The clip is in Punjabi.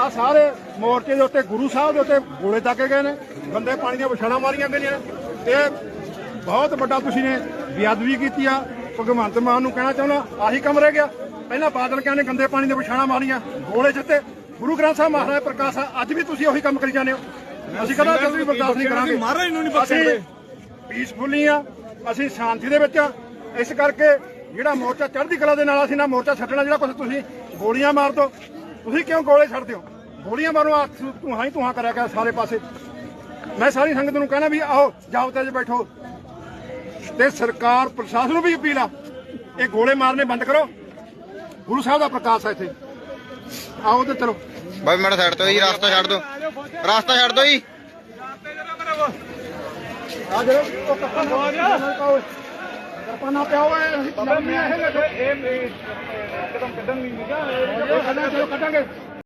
ਆ ਸਾਰੇ ਮੋਰਚੇ ਦੇ ਉੱਤੇ ਗੁਰੂ ਸਾਹਿਬ ਦੇ ਉੱਤੇ ਗੋਲੇ ਦਾਗੇ ਗਏ ਨੇ ਗੰਦੇ ਪਾਣੀ ਦੀਆਂ ਵਿਛਾੜਾਂ ਮਾਰੀਆਂ ਗਈਆਂ ਨੇ। ਇਹ ਬਹੁਤ ਵੱਡਾ ਤੁਸੀਂ ਨੇ ਬੇਅਦਬੀ ਕੀਤੀ ਆ। ਭਗਵੰਤ ਮਾਨ ਨੂੰ ਕਹਿਣਾ ਚਾਹੁੰਦਾ ਆਹੀ ਕੰਮ ਰਹਿ ਗਿਆ। ਪਹਿਲਾਂ ਬਾਦਲ ਕਹਿੰਦੇ ਗੰਦੇ ਪਾਣੀ ਦੀਆਂ ਵਿਛਾੜਾਂ ਮਾਰੀਆਂ ਗੋਲੇ ਜਿੱਤੇ ਗੁਰੂ ਗ੍ਰੰਥ ਸਾਹਿਬ ਮਹਾਰਾਜ ਪ੍ਰਕਾਸ਼ ਆ, ਅੱਜ ਵੀ ਤੁਸੀਂ ਉਹੀ ਕੰਮ ਕਰੀ ਜਾਂਦੇ ਹੋ। ਅਸੀਂ ਕਦਾ ਕਦੇ ਵੀ ਬਰਦਾਸ਼ਤ ਨਹੀਂ ਕਰਾਂਗੇ। ਮਹਾਰਾਜ ਨੂੰ ਨਹੀਂ ਬਖਸ਼ ਅਸੀਂ ਸਕਦੇ। ਪੀਸਫੁਲੀ ਆ ਅਸੀਂ ਸ਼ਾਂਤੀ ਦੇ ਵਿੱਚ ਆ। ਇਸ ਕਰਕੇ ਜਿਹੜਾ ਮੋਰਚਾ ਚੜ੍ਹਦੀ ਕਲਾ ਦੇ ਨਾਲ ਅਸੀਂ ਨਾ ਮੋਰਚਾ ਛੱਡਣਾ ਜਿਹੜਾ ਕੁਝ ਤੁਸੀਂ ਗੋਲੀਆਂ ਮਾਰ ਦੋ ਤੁਸੀਂ ਕਿਉਂ ਗੋਲੇ ਛੱਡਦੇ ਹੋ? ਗੋਲੀਆਂ ਮਾਰੋ ਆ ਤੂੰ ਹਾਂ ਹੀ ਤੂੰ ਕਰਿਆ ਕਰ ਸਾਰੇ ਪਾਸੇ। ਮੈਂ ਸਾਰੀ ਸੰਗਤ ਨੂੰ ਕਹਿਣਾ ਵੀ ਆਓ ਜਾਓ ਤੇ ਬੈਠੋ। ਤੇ ਸਰਕਾਰ ਪ੍ਰਸ਼ਾਸਨ ਨੂੰ ਵੀ ਅਪੀਲ ਆ ਇਹ ਗੋਲੇ ਮਾਰਨੇ ਬੰਦ ਕਰੋ। ਗੁਰੂ ਸਾਹਿਬ ਦਾ ਪ੍ਰਕਾਸ਼ ਹੈ ਇੱਥੇ। ਆਓ ਤੇ ਚਲੋ। ਬਾਈ ਮੇਰਾ ਸਾਈਡ ਤੋਂ ਜੀ ਰਸਤਾ ਛੱਡ ਦੋ ਰਸਤਾ ਛੱਡ ਦੋ ਜੀ। ਆ ਜਿਹੜਾ ਉਹ ਕੱਪਾ ਨਾ ਨਾ ਪਿਆਓ ਇਹ ਇਹ ਇਹ ਕੱਢਣ ਨਹੀਂ ਨਿਕਾ ਕੱਢਾਂਗੇ ਚਲੋ ਕੱਢਾਂਗੇ।